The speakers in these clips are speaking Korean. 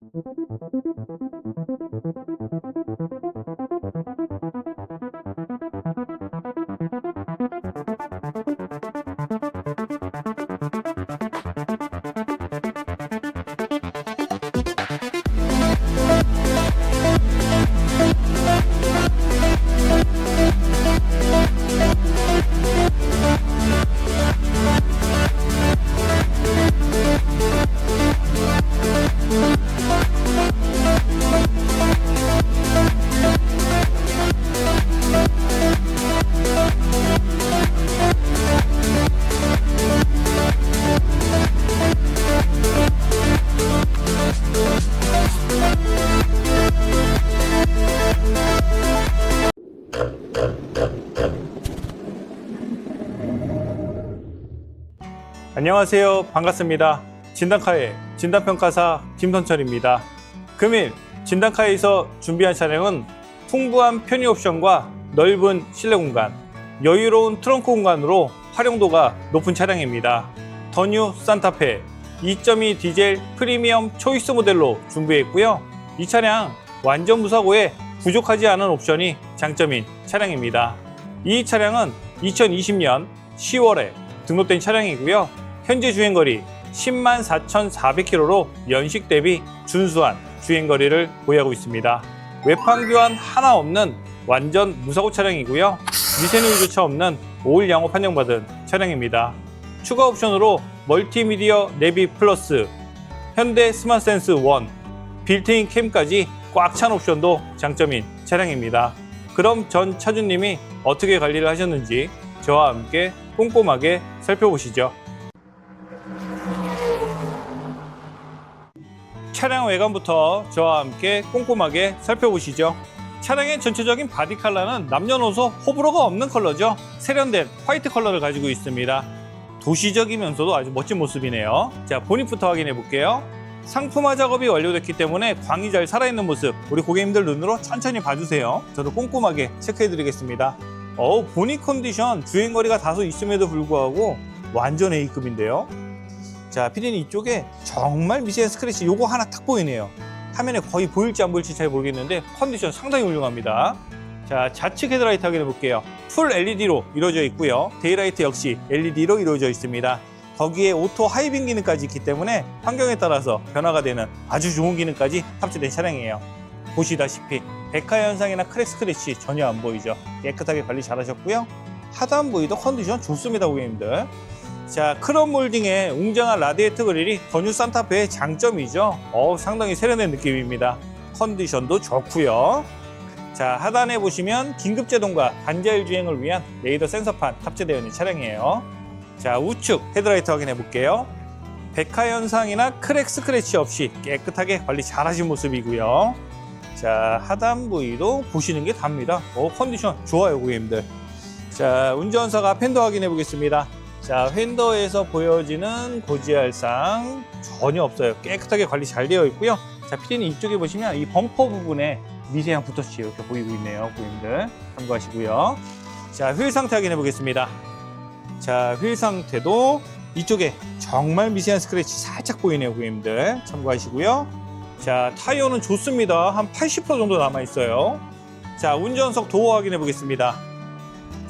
どうぞ。 안녕하세요. 반갑습니다. 진단카의 진단평가사 김선철입니다. 금일 진단카에서 준비한 차량은 풍부한 편의 옵션과 넓은 실내 공간, 여유로운 트렁크 공간으로 활용도가 높은 차량입니다. 더뉴 산타페 2.2 디젤 프리미엄 초이스 모델로 준비했고요. 이 차량 완전 무사고에 부족하지 않은 옵션이 장점인 차량입니다. 이 차량은 2020년 10월에 등록된 차량이고요. 현재 주행거리 10만 4,400km로 연식 대비 준수한 주행거리를 보유하고 있습니다. 외판 교환 하나 없는 완전 무사고 차량이고요. 미세누이조차 없는 5일 양호 판정받은 차량입니다. 추가 옵션으로 멀티미디어 내비 플러스, 현대 스마트센스 1, 빌트인 캠까지 꽉 찬 옵션도 장점인 차량입니다. 그럼 전 차주님이 어떻게 관리를 하셨는지 저와 함께 꼼꼼하게 살펴보시죠. 차량 외관부터 저와 함께 꼼꼼하게 살펴보시죠. 차량의 전체적인 바디 컬러는 남녀노소 호불호가 없는 컬러죠. 세련된 화이트 컬러를 가지고 있습니다. 도시적이면서도 아주 멋진 모습이네요. 자, 본닛부터 확인해 볼게요. 상품화 작업이 완료됐기 때문에 광이 잘 살아있는 모습 우리 고객님들 눈으로 천천히 봐주세요. 저도 꼼꼼하게 체크해 드리겠습니다. 어우, 보닛 컨디션 주행거리가 다소 있음에도 불구하고 완전 A급인데요. 자, 피디님 이쪽에 정말 미세한 스크래치 요거 하나 딱 보이네요. 화면에 거의 보일지 안 보일지 잘 모르겠는데 컨디션 상당히 훌륭합니다. 자, 좌측 헤드라이트 확인해 볼게요. 풀 LED로 이루어져 있고요. 데이라이트 역시 LED로 이루어져 있습니다. 거기에 오토 하이빙 기능까지 있기 때문에 환경에 따라서 변화가 되는 아주 좋은 기능까지 탑재된 차량이에요. 보시다시피 백화 현상이나 크랙 스크래치 전혀 안 보이죠. 깨끗하게 관리 잘하셨고요. 하단 부위도 컨디션 좋습니다, 고객님들. 자, 크롬 몰딩의 웅장한 라디에이터 그릴이 더뉴 산타페의 장점이죠. 어, 상당히 세련된 느낌입니다. 컨디션도 좋고요. 자, 하단에 보시면 긴급 제동과 반자율 주행을 위한 레이더 센서판 탑재되어 있는 차량이에요. 자, 우측 헤드라이트 확인해 볼게요. 백화 현상이나 크랙 스크래치 없이 깨끗하게 관리 잘 하신 모습이고요. 자, 하단 부위도 보시는 게 답니다. 어, 컨디션 좋아요, 고객님들. 자, 운전사가 팬더 확인해 보겠습니다. 자, 휀더에서 보여지는 고지할상 전혀 없어요. 깨끗하게 관리 잘 되어 있고요. 자, 피디님 이쪽에 보시면 이 범퍼 부분에 미세한 붓터치 이렇게 보이고 있네요. 고객님들 참고하시고요. 자, 휠 상태 확인해 보겠습니다. 자, 휠 상태도 이쪽에 정말 미세한 스크래치 살짝 보이네요, 고객님들. 참고하시고요. 자, 타이어는 좋습니다. 한 80% 정도 남아 있어요. 자, 운전석 도어 확인해 보겠습니다.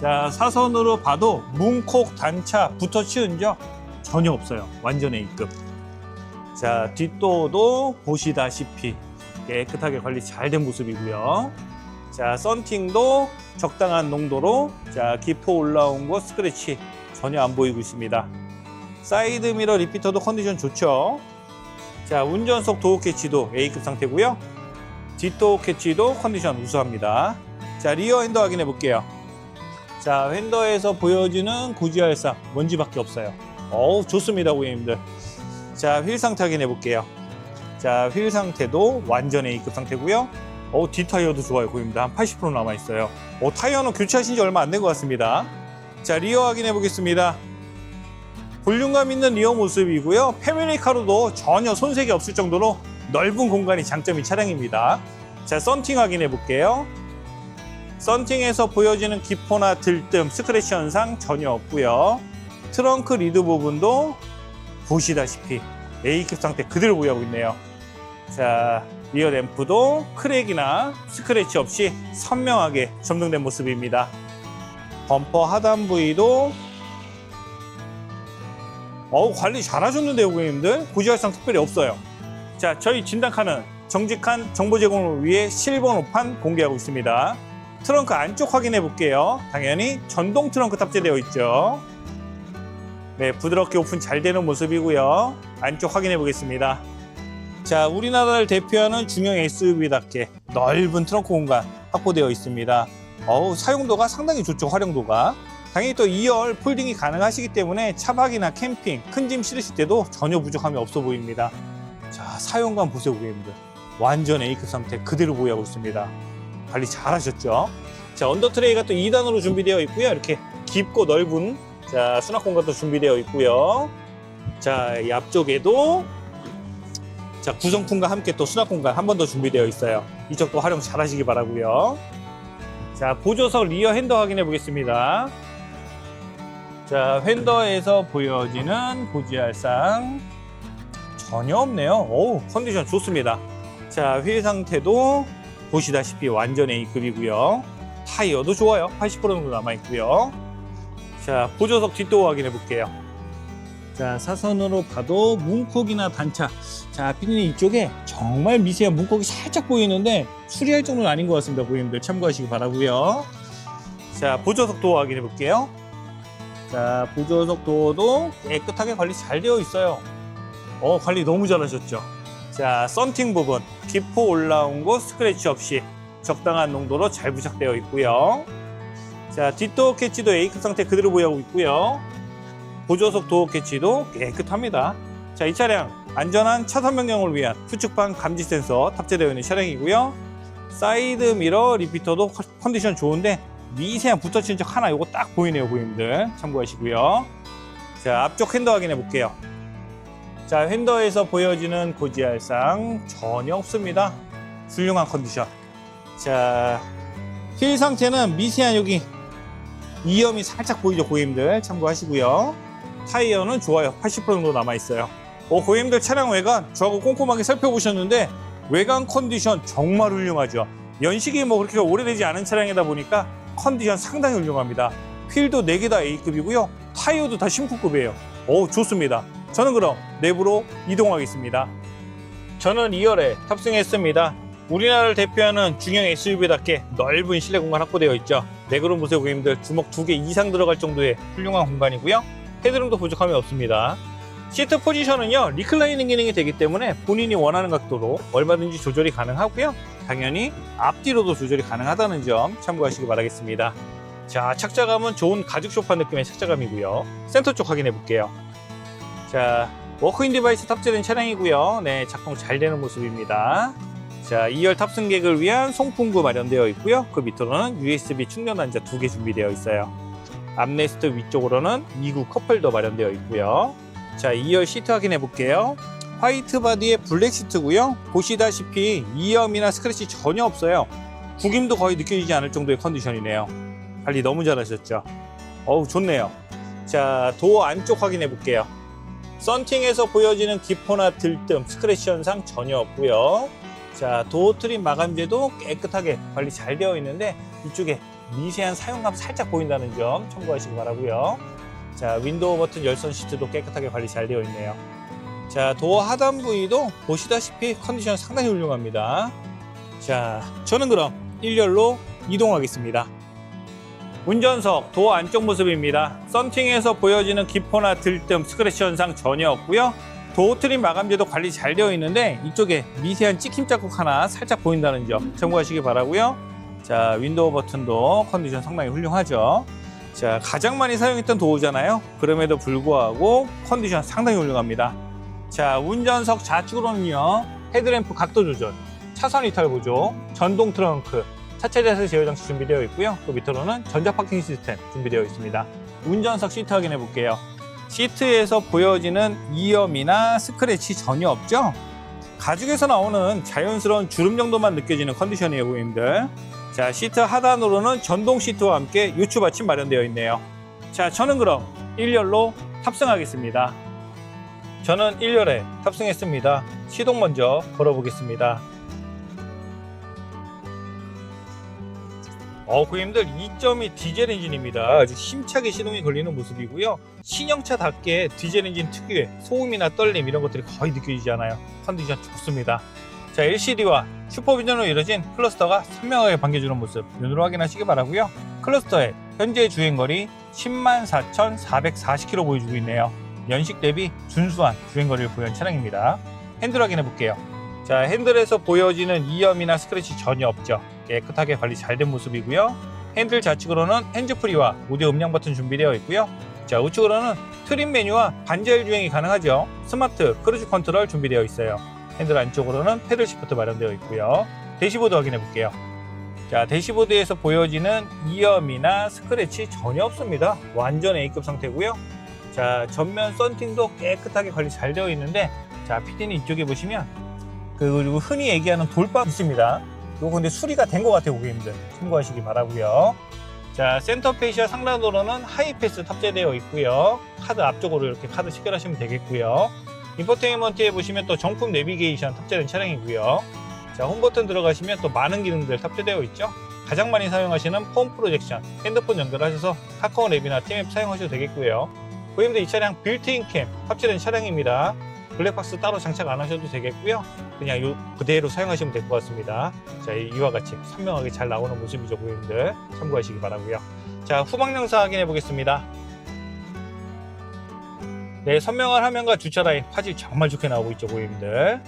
자, 사선으로 봐도 문콕, 단차, 붓터치 흔적 전혀 없어요. 완전 A급. 자, 뒷도어도 보시다시피 깨끗하게 관리 잘 된 모습이고요. 자, 썬팅도 적당한 농도로 자, 기포 올라온 거 스크래치 전혀 안 보이고 있습니다. 사이드 미러 리피터도 컨디션 좋죠. 자, 운전석 도어 캐치도 A급 상태고요. 뒷도어 캐치도 컨디션 우수합니다. 자, 리어 핸더 확인해 볼게요. 자, 휀더에서 보여지는 고지할상 먼지밖에 없어요. 어우, 좋습니다, 고객님들. 자, 휠 상태 확인해 볼게요. 자, 휠 상태도 완전 A급 상태고요. 어, 뒷타이어도 좋아요, 고객님들. 한 80% 남아 있어요. 어, 타이어는 교체하신 지 얼마 안 된 것 같습니다. 자, 리어 확인해 보겠습니다. 볼륨감 있는 리어 모습이고요. 패밀리카로도 전혀 손색이 없을 정도로 넓은 공간이 장점인 차량입니다. 자, 썬팅 확인해 볼게요. 썬팅에서 보여지는 기포나 들뜸, 스크래치 현상 전혀 없고요. 트렁크 리드 부분도 보시다시피 A급 상태 그대로 보유하고 있네요. 자, 리어 램프도 크랙이나 스크래치 없이 선명하게 점등된 모습입니다. 범퍼 하단 부위도 어우 관리 잘하셨는데요 고객님들 고지할상 특별히 없어요 자 저희 진단카는 정직한 정보 제공을 위해 실버노판 공개하고 있습니다 트렁크 안쪽 확인해 볼게요 당연히 전동 트렁크 탑재되어 있죠 네 부드럽게 오픈 잘 되는 모습이고요 안쪽 확인해 보겠습니다 자 우리나라를 대표하는 중형 SUV답게 넓은 트렁크 공간 확보되어 있습니다 어우 사용도가 상당히 좋죠 활용도가 당연히 또 2열 폴딩이 가능하시기 때문에 차박이나 캠핑, 큰 짐 실으실 때도 전혀 부족함이 없어 보입니다. 자, 사용감 보세요, 고객님들. 완전 A급 상태 그대로 보유하고 있습니다. 관리 잘 하셨죠? 자, 언더 트레이가 또 2단으로 준비되어 있고요. 이렇게 깊고 넓은 자, 수납 공간도 준비되어 있고요. 자, 이 앞쪽에도 자, 구성품과 함께 또 수납 공간 한 번 더 준비되어 있어요. 이쪽도 활용 잘 하시기 바라고요. 자, 보조석 리어 핸더 확인해 보겠습니다. 자, 휀더에서 보여지는 고지할상 전혀 없네요. 오, 컨디션 좋습니다. 자, 휠 상태도 보시다시피 완전 A급이고요. 타이어도 좋아요. 80% 정도 남아있고요. 자, 보조석 뒷도 확인해 볼게요. 자, 사선으로 봐도 문콕이나 단차. 자, 피디님 이쪽에 정말 미세한 문콕이 살짝 보이는데 수리할 정도는 아닌 것 같습니다. 고객님들 참고하시기 바라고요. 자, 보조석 도 확인해 볼게요. 자, 보조석 도어도 깨끗하게 관리 잘 되어 있어요. 어, 관리 너무 잘하셨죠? 자, 썬팅 부분, 기포 올라온 곳 스크래치 없이 적당한 농도로 잘 부착되어 있고요. 자, 뒷도어 캐치도 A급 상태 그대로 보유하고 있고요. 보조석 도어 캐치도 깨끗합니다. 자, 이 차량 안전한 차선 변경을 위한 후측방 감지 센서 탑재되어 있는 차량이고요. 사이드 미러 리피터도 컨디션 좋은데 미세한 붙어친 적 하나 요거 딱 보이네요 고객님들 참고하시고요 자 앞쪽 핸더 확인해 볼게요 자 핸더에서 보여지는 고지할상 전혀 없습니다 훌륭한 컨디션 자 휠 상태는 미세한 여기 이염이 살짝 보이죠 고객님들 참고하시고요 타이어는 좋아요 80% 정도 남아있어요 어, 고객님들 차량 외관 저하고 꼼꼼하게 살펴보셨는데 외관 컨디션 정말 훌륭하죠 연식이 뭐 그렇게 오래되지 않은 차량이다 보니까 컨디션 상당히 훌륭합니다. 휠도 4개 다 A급이고요. 타이어도 다 심쿠급이에요. 오, 좋습니다. 저는 그럼 내부로 이동하겠습니다. 저는 2열에 탑승했습니다. 우리나라를 대표하는 중형 SUV답게 넓은 실내 공간 확보되어 있죠. 레그룸 보세요 고객님들 주먹 2개 이상 들어갈 정도의 훌륭한 공간이고요. 헤드룸도 부족함이 없습니다. 시트 포지션은요 리클라이닝 기능이 되기 때문에 본인이 원하는 각도로 얼마든지 조절이 가능하고요 당연히 앞뒤로도 조절이 가능하다는 점 참고하시기 바라겠습니다 자 착자감은 좋은 가죽 소파 느낌의 착자감이고요 센터 쪽 확인해 볼게요 자 워크인 디바이스 탑재된 차량이고요 네 작동 잘 되는 모습입니다 자 2열 탑승객을 위한 송풍구 마련되어 있고요 그 밑으로는 USB 충전 단자 두 개 준비되어 있어요 암레스트 위쪽으로는 2구 컵홀더 마련되어 있고요 자, 2열 시트 확인해 볼게요. 화이트 바디의 블랙 시트고요. 보시다시피 이염이나 스크래치 전혀 없어요. 구김도 거의 느껴지지 않을 정도의 컨디션이네요. 관리 너무 잘하셨죠? 어우, 좋네요. 자, 도어 안쪽 확인해 볼게요. 썬팅에서 보여지는 기포나 들뜸, 스크래치 현상 전혀 없고요. 자, 도어 트림 마감재도 깨끗하게 관리 잘 되어 있는데 이쪽에 미세한 사용감 살짝 보인다는 점 참고하시기 바라고요. 자, 윈도우 버튼 열선 시트도 깨끗하게 관리 잘 되어 있네요. 자, 도어 하단 부위도 보시다시피 컨디션 상당히 훌륭합니다. 자, 저는 그럼 1열로 이동하겠습니다. 운전석 도어 안쪽 모습입니다. 썬팅에서 보여지는 기포나 들뜸, 스크래치 현상 전혀 없고요. 도어 트림 마감재도 관리 잘 되어 있는데 이쪽에 미세한 찍힘 자국 하나 살짝 보인다는 점 참고하시기 바라고요. 자, 윈도우 버튼도 컨디션 상당히 훌륭하죠. 자, 가장 많이 사용했던 도어잖아요. 그럼에도 불구하고 컨디션 상당히 훌륭합니다. 자, 운전석 좌측으로는요. 헤드램프 각도 조절, 차선 이탈 보조, 전동 트렁크, 차체 자세 제어 장치 준비되어 있고요. 또 밑으로는 전자 파킹 시스템 준비되어 있습니다. 운전석 시트 확인해 볼게요. 시트에서 보여지는 이염이나 스크래치 전혀 없죠? 가죽에서 나오는 자연스러운 주름 정도만 느껴지는 컨디션이에요, 고객님들. 자, 시트 하단으로는 전동 시트와 함께 요추 받침 마련되어 있네요. 자, 저는 그럼 1열로 탑승하겠습니다. 저는 1열에 탑승했습니다. 시동 먼저 걸어보겠습니다. 어, 고객님들 2.2 디젤 엔진입니다. 아주 힘차게 시동이 걸리는 모습이고요. 신형차답게 디젤 엔진 특유의 소음이나 떨림 이런 것들이 거의 느껴지지 않아요. 컨디션 좋습니다. 자, LCD와 슈퍼비전으로 이루어진 클러스터가 선명하게 반겨주는 모습 눈으로 확인하시기 바라고요. 클러스터의 현재 주행거리 104,440km 보여주고 있네요. 연식 대비 준수한 주행거리를 보유한 차량입니다. 핸들 확인해 볼게요. 자, 핸들에서 보여지는 이염이나 스크래치 전혀 없죠. 깨끗하게 관리 잘 된 모습이고요. 핸들 좌측으로는 핸즈프리와 오디오 음량 버튼 준비되어 있고요. 자, 우측으로는 트림 메뉴와 반자율 주행이 가능하죠. 스마트 크루즈 컨트롤 준비되어 있어요. 핸들 안쪽으로는 패들 시프트 마련되어 있고요. 대시보드 확인해 볼게요. 자, 대시보드에서 보여지는 이염이나 스크래치 전혀 없습니다. 완전 A급 상태고요. 자, 전면 썬팅도 깨끗하게 관리 잘 되어 있는데 자, PD는 이쪽에 보시면 그 그리고 흔히 얘기하는 돌밥 있습니다. 요거 근데 수리가 된 것 같아요, 고객님들. 참고하시기 바라고요. 자, 센터 페이시아 상단으로는 하이패스 탑재되어 있고요. 카드 앞쪽으로 이렇게 카드 체결하시면 되겠고요. 인포테인먼트에 보시면 또 정품 내비게이션 탑재된 차량이고요. 자, 홈 버튼 들어가시면 또 많은 기능들 탑재되어 있죠. 가장 많이 사용하시는 폰 프로젝션, 핸드폰 연결하셔서 카카오 랩이나 팀앱 사용하셔도 되겠고요. 고객님들 이 차량 빌트인 캠 탑재된 차량입니다. 블랙박스 따로 장착 안 하셔도 되겠고요. 그냥 요 그대로 사용하시면 될 것 같습니다. 자, 이- 이와 같이 선명하게 잘 나오는 모습이죠, 고객님들. 참고하시기 바라고요. 자, 후방 영상 확인해 보겠습니다. 네, 선명한 화면과 주차 라인 화질 정말 좋게 나오고 있죠, 고객님들.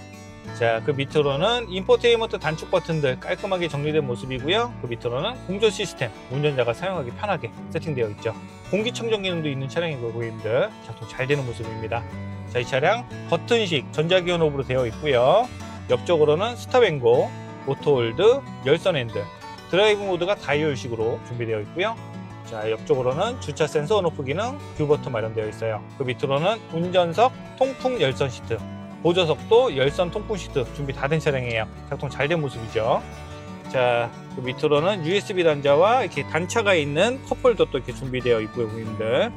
자, 그 밑으로는 인포테인먼트 단축 버튼들 깔끔하게 정리된 모습이고요. 그 밑으로는 공조 시스템, 운전자가 사용하기 편하게 세팅되어 있죠. 공기청정 기능도 있는 차량이고, 고객님들. 작동 잘 되는 모습입니다. 자, 이 차량 버튼식 전자기어 노브로 되어 있고요. 옆쪽으로는 스탑앤고, 오토홀드, 열선 핸들, 드라이브 모드가 다이얼식으로 준비되어 있고요. 자, 옆쪽으로는 주차 센서 온오프 기능, 뷰 버튼 마련되어 있어요. 그 밑으로는 운전석 통풍 열선 시트, 보조석도 열선 통풍 시트 준비 다 된 차량이에요. 작동 잘 된 모습이죠. 자, 그 밑으로는 USB 단자와 이렇게 단차가 있는 컵홀더 또 이렇게 준비되어 있고요, 고객님들.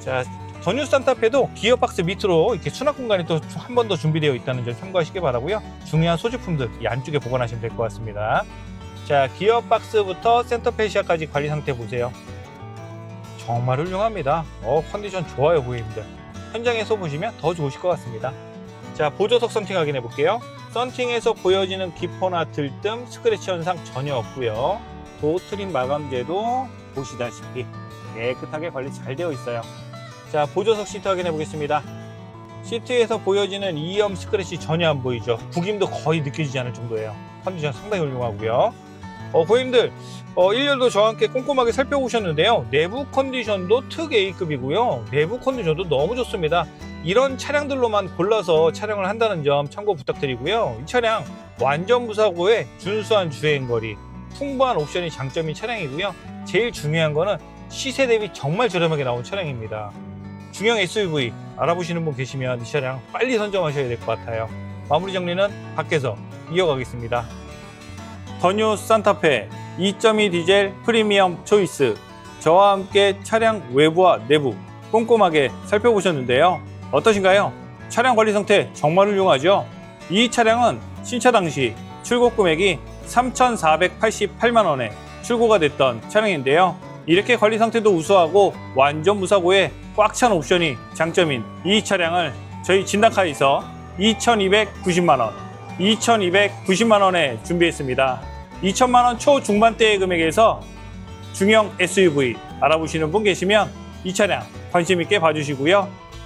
자, 더뉴 산타페도 기어박스 밑으로 이렇게 수납 공간이 또 한 번 더 준비되어 있다는 점 참고하시기 바라고요. 중요한 소지품들 이 안쪽에 보관하시면 될 것 같습니다. 자, 기어박스부터 센터 페시아까지 관리 상태 보세요. 정말 훌륭합니다. 어, 컨디션 좋아요, 고객님들. 현장에서 보시면 더 좋으실 것 같습니다. 자, 보조석 썬팅 확인해 볼게요. 썬팅에서 보여지는 기포나 들뜸, 스크래치 현상 전혀 없고요. 도트림 마감재도 보시다시피 깨끗하게 관리 잘 되어 있어요. 자, 보조석 시트 확인해 보겠습니다. 시트에서 보여지는 이염 스크래치 전혀 안 보이죠. 구김도 거의 느껴지지 않을 정도예요. 컨디션 상당히 훌륭하고요. 어, 고객님들, 어, 1년도 저와 함께 꼼꼼하게 살펴보셨는데요. 내부 컨디션도 특 A급이고요. 내부 컨디션도 너무 좋습니다. 이런 차량들로만 골라서 촬영을 한다는 점 참고 부탁드리고요. 이 차량 완전 무사고에 준수한 주행거리, 풍부한 옵션이 장점인 차량이고요. 제일 중요한 거는 시세 대비 정말 저렴하게 나온 차량입니다. 중형 SUV 알아보시는 분 계시면 이 차량 빨리 선점하셔야 될 것 같아요. 마무리 정리는 밖에서 이어가겠습니다. 더뉴 산타페 2.2 디젤 프리미엄 초이스 저와 함께 차량 외부와 내부 꼼꼼하게 살펴보셨는데요. 어떠신가요? 차량 관리 상태 정말 훌륭하죠? 이 차량은 신차 당시 출고 금액이 3,488만 원에 출고가 됐던 차량인데요. 이렇게 관리 상태도 우수하고 완전 무사고에 꽉 찬 옵션이 장점인 이 차량을 저희 진단카에서 2,290만 원, 2,290만 원에 준비했습니다. 2천만 원 초중반대의 금액에서 중형 SUV 알아보시는 분 계시면 이 차량 관심 있게 봐주시고요.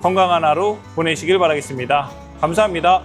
건강한 하루 보내시길 바라겠습니다. 감사합니다.